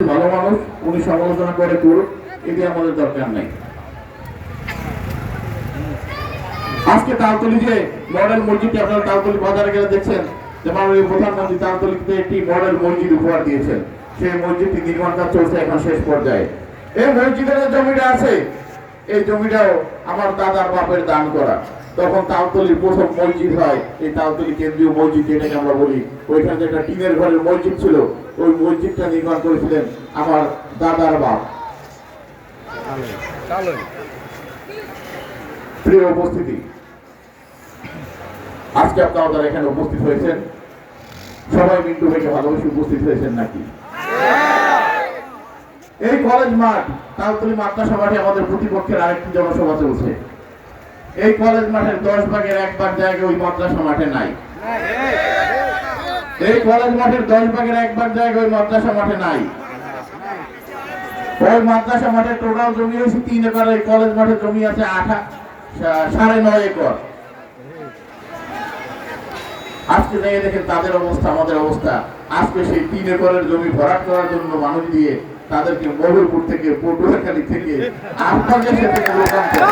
ভালো মানুষ, উনি সমালোচনা করে করুক এটি আমাদের দরকার নেই। আজকে তালতলি যে মডেল মসজিদটি আপনারা তালতলি বাজারে গেলে দেখছেন যে মাননীয় প্রধানমন্ত্রী তালতলিতে একটি মডেল মসজিদ উপহার দিয়েছেন। সেই মসজিদটি নির্মাণ কাজ চলছে এখন শেষ পর্যায়ে। এই মসজিদের জমিটা আছে, এই জমিটাও আমার দাদার বাপের দান করা। তখন তালতলির প্রথম মসজিদ হয়। এই তালতলি কেন্দ্রীয় মসজিদ যেটাকে আমরা বলি, ওইখানে একটা টিনের ঘরের মসজিদ ছিল, ওই মসজিদটা নির্মাণ করেছিলেন আমার দাদার বাপ প্রিয় উপস্থিতি, আজকে আপনারা যারা এখানে উপস্থিত হয়েছেন, সবাই মিন্টু ভালোবেসে উপস্থিত হয়েছেন নাকি? এই কলেজ মাঠ, তালতলি মাদ্রাসা মাঠে আমাদের প্রতিপক্ষের আরেকটি জনসভা চলছে। এই কলেজ মাঠের দশ ভাগের এক ভাগ জায়গা ওই মাদ্রাসা মাঠে নাই। এই কলেজ মাঠের দশ ভাগের এক ভাগ জায়গা ওই মাদ্রাসা মাঠে নাই। ওই মাদ্রাসা মাঠে টোটাল জমি হয়েছে তিন একর এই কলেজ মাঠের জমি আছে আঠা সাড়ে নয় একর। আজকে দেখে দেখেন তাদের অবস্থা আমাদের অবস্থা। আজকে সেই তিন একরের জমি ভরাট করার জন্য মানুষ দিয়ে তাদেরকে মহুরপুর থেকে পটুয়াখালী থেকে আপনাদের লোকান্তর